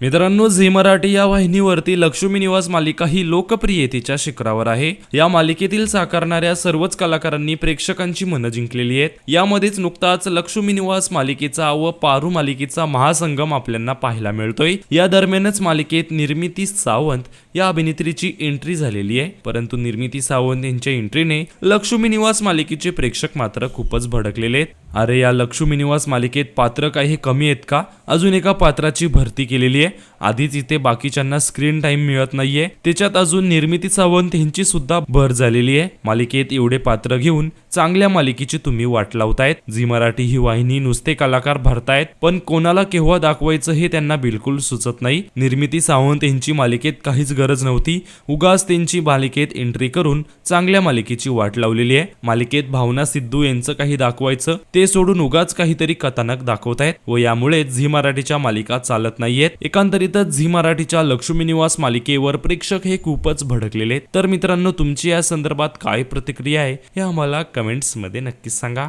मित्रांनो झी मराठी या वाहिनीवरती लक्ष्मी निवास मालिका ही लोकप्रियतेच्या शिखरावर आहे. या मालिकेतील साकारणाऱ्या सर्वच कलाकारांनी प्रेक्षकांची मनं जिंकलेली आहेत. यामध्येच नुकताच लक्ष्मी निवास मालिकेचा व पारू मालिकेचा महासंगम आपल्याला पाहायला मिळतोय. या दरम्यानच मालिकेत निर्मिती सावंत या अभिनेत्रीची एंट्री झालेली आहे. परंतु निर्मिती सावंत यांच्या एंट्रीने लक्ष्मी निवास मालिकेचे प्रेक्षक मात्र खूपच भडकलेले आहेत. अरे या लक्ष्मी निवास मालिकेत पात्र काही कमी आहेत का? अजून एका पात्राची भरती केलेली आहे. आधीच इथे बाकीच्यांना स्क्रीन टाइम मिळत नाहीये. त्याच्यात अजून निर्मिती सावंत यांची सुद्धा भर झालेली आहे. मालिकेत एवढे पात्र घेऊन चांगल्या मालिकेची तुम्ही वाट लावतायत. झी मराठी ही वाहिनी नुसते कलाकार भरतायत पण कोणाला केव्हा दाखवायचं हे त्यांना बिलकुल सुचत नाही. निर्मिती सावंत यांची मालिकेत काहीच गरज नव्हती. उगाच त्यांची मालिकेत एंट्री करून चांगल्या मालिकेची वाट लावलेली आहे. मालिकेत भावना सिद्धू यांचं काही दाखवायचं ते सोडून उगाच काहीतरी कथानक दाखवतायत व यामुळे झी मराठीच्या मालिका चालत नाहीयेत. एकांतरितच झी मराठीच्या लक्ष्मी निवास मालिकेवर प्रेक्षक हे खूपच भडकलेले तर मित्रांनो तुमची या संदर्भात काय प्रतिक्रिया आहे हे आम्हाला कमेंट्समध्ये नक्कीच सांगा.